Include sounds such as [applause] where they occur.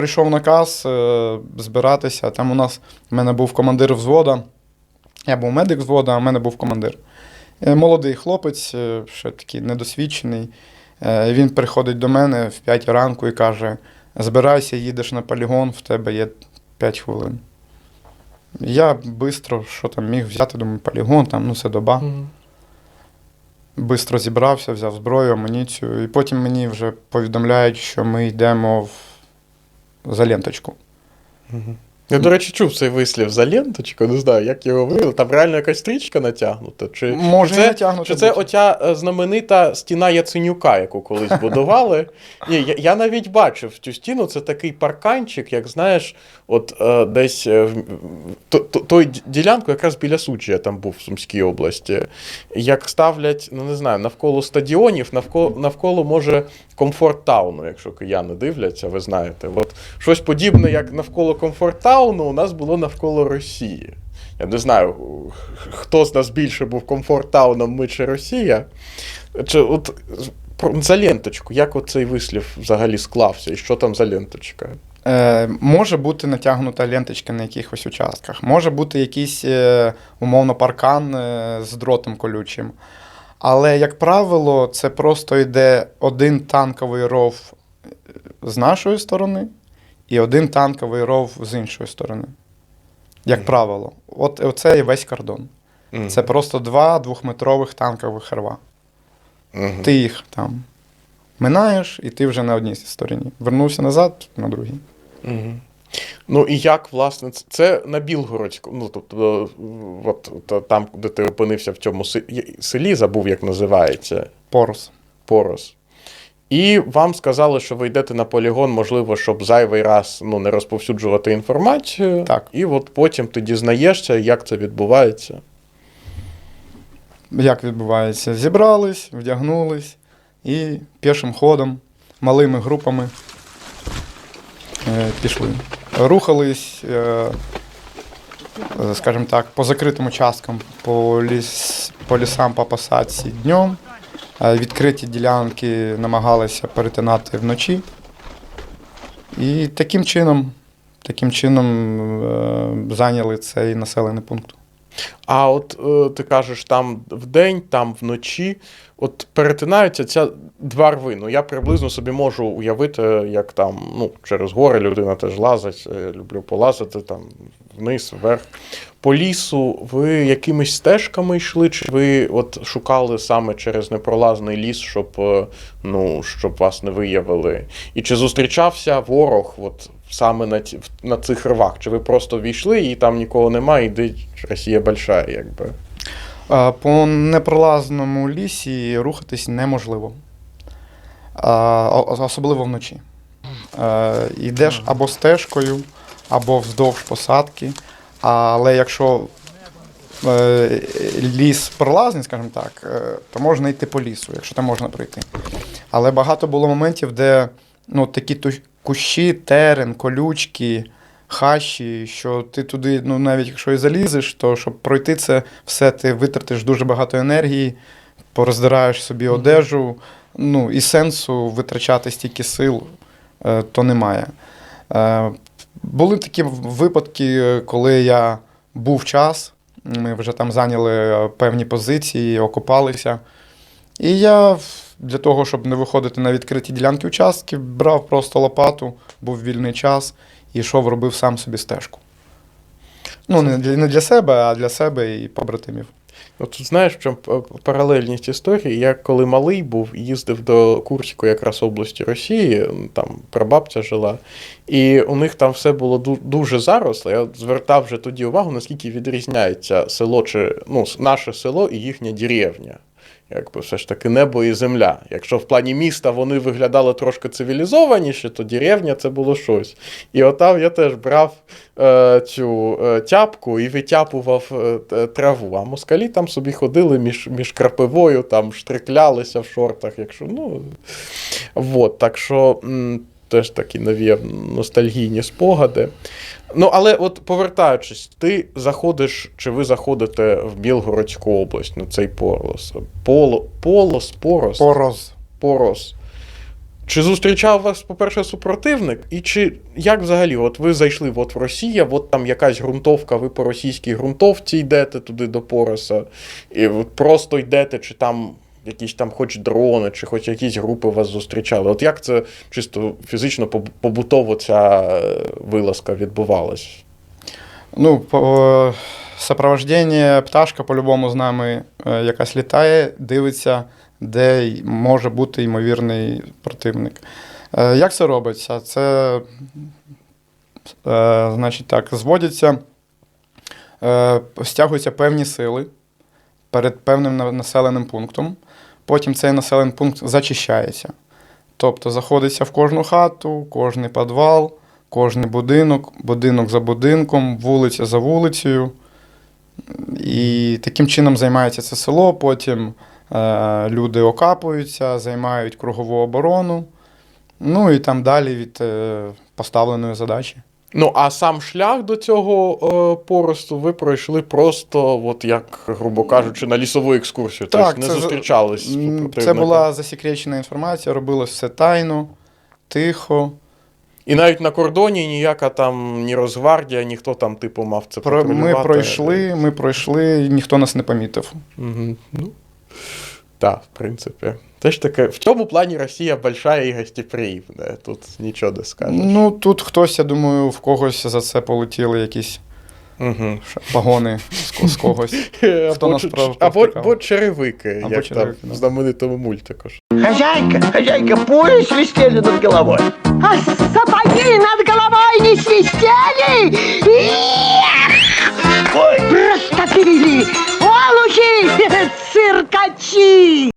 прийшов наказ е, збиратися. Там у нас в мене був командир взвода. Я був медик взвода, а в мене був командир. Е, Молодий хлопець, е, ще такий недосвідчений. Е, Він приходить до мене в 5 ранку і каже: збирайся, їдеш на полігон, в тебе є 5 хвилин. Я швидко, що там міг взяти, думаю, полігон, там, ну це доба. Мгм. Бистро зібрався, взяв зброю, амуніцію, і потім мені вже повідомляють, що ми йдемо в... за ленточку. Мгм. Я, до речі, чув цей вислів за ленточку, не знаю, як його вивели. Там реально якась стрічка натягнута. Чи, Може, чи це, натягнути чи це бути. оця е, знаменита стіна Яценюка, яку колись будували? Ні, я, я навіть бачив цю стіну, це такий парканчик, як знаєш, от е, десь е, в- то, то, той ділянку, якраз біля Сучі, я там був в Сумській області. Як ставлять, ну не знаю, навколо стадіонів, навколо, навколо може комфорт тауну, якщо кияни дивляться, ви знаєте. От щось подібне, як навколо комфорт тауну, у нас було навколо Росії. Я не знаю, хто з нас більше був комфорт тауном, ми чи Росія. Чи от за ленточку, як от цей вислів взагалі склався, і що там за ленточка? Е, може бути натягнута ленточка на якихось участках, може бути якийсь е, умовно паркан е, з дротом колючим. Але, як правило, це просто йде один танковий ров з нашої сторони і один танковий ров з іншої сторони. Як правило, от оце і весь кордон. Мгм. Це просто два двохметрових танкових рва. Мгм. Ти їх там минаєш, і ти вже на одній стороні. Вернувся назад на другій. Мгм. Ну і як, власне, це- це на Білгородську, ну тобто, от, та- там, де ти опинився в цьому селі, забув, як називається, Порос. Порос. І вам сказали, що ви йдете на полігон, можливо, щоб зайвий раз ну, не розповсюджувати інформацію. Так. І от потім ти дізнаєшся, як це відбувається. Як відбувається? Зібрались, вдягнулись і пішим ходом, малими групами е, пішли. Рухались, е, е, скажімо так, по закритим участкам, по, ліс, по лісам, по посадці днем. Е, Відкриті ділянки намагалися перетинати вночі. І таким чином, таким чином е, зайняли цей населений пункт. А от е, ти кажеш, там вдень, там вночі, от перетинаються ця два рви. Ну я приблизно собі можу уявити, як там ну, через гори людина теж лазить. е, Люблю полазити там вниз, вверх. По лісу ви якимись стежками йшли, чи ви от шукали саме через непролазний ліс, щоб, е, ну, щоб вас не виявили? І чи зустрічався ворог от саме на, ці, на цих рвах? Чи ви просто війшли і там нікого немає, іди Росія большая, якби? По непролазному лісі рухатись неможливо. Особливо вночі. Йдеш або стежкою, або вздовж посадки. Але якщо е, ліс пролазний, скажімо так, е, то можна йти по лісу, якщо там можна пройти. Але багато було моментів, де ну, такі кущі, терен, колючки, хащі, що ти туди, ну навіть якщо і залізеш, то щоб пройти це все, ти витратиш дуже багато енергії, пороздираєш собі одежу, ну і сенсу витрачати стільки сил е, то немає. Е, були такі випадки, коли я був час, ми вже там зайняли е, певні позиції, окопалися. І я для того, щоб не виходити на відкриті ділянки участки, брав просто лопату, був вільний час і йшов, робив сам собі стежку. Ну, не для, не для себе, а для себе і побратимів. От знаєш, в паралельність історії? Я коли малий був, їздив до Курську, якраз області Росії, там прабабця жила, і у них там все було дуже заросло. Я звертав вже тоді увагу, наскільки відрізняється село чи ну, наше село і їхня деревня. Якби все ж таки небо і земля. Якщо в плані міста вони виглядали трошки цивілізованіше, то деревня це було щось. І отам я теж брав е, цю е, тяпку і витяпував е, траву. А москалі там собі ходили між, між крапивою, там штриклялися в шортах. Якщо, ну, вот, так що теж такі нові ностальгійні спогади. Ну, але от повертаючись, ти заходиш, чи ви заходите в Білгородську область на цей полос? Поло, полос, порос, Пороз. порос. Чи зустрічав вас, по-перше, супротивник? І чи як взагалі, от ви зайшли от в Росію, от там якась ґрунтовка, ви по російській ґрунтовці йдете туди до Пороса, і от просто йдете, чи там якісь там хоч дрони, чи хоч якісь групи вас зустрічали? От як це чисто фізично, побутово ця е, вилазка відбувалась? Ну, по, сопровождення пташка по-любому з нами е, якась літає, дивиться, де може бути ймовірний противник. Е, як це робиться? Це, значить так, зводяться, стягуються певні сили перед певним населеним пунктом. Потім цей населений пункт зачищається. Тобто заходиться в кожну хату, кожний підвал, кожний будинок, будинок за будинком, вулиця за вулицею. І таким чином займається це село. Потім е, люди окапуються, займають кругову оборону. Ну і там далі від е, поставленої задачі. Ну, а сам шлях до цього е, поросту ви пройшли просто, от як, грубо кажучи, на лісову екскурсію. Так, тобто не це зустрічались з Це була засекречена інформація, робилось все тайно, тихо. І навіть на кордоні ніяка там ні Росгвардія, ніхто там, типу, мав це Про, ми пройшли, ми пройшли, ніхто нас не помітив. Угу. Ну, так, в принципі. Це ж таке, в цьому плані Росія большая і гостеприємна. Тут нічого не скажеш. Ну, тут хтось, я думаю, в когось за це полетіли якісь Угу. погони з, з когось. [laughs] Хто нас прав- або, або черевики, Або як черевики, там да. в знаменитому мультику. ж. Хозяйка, хозяйка, пули свистели над головой. А сапоги над головой не свистели? Ой, Растопили! Олухи! [laughs] Циркачи!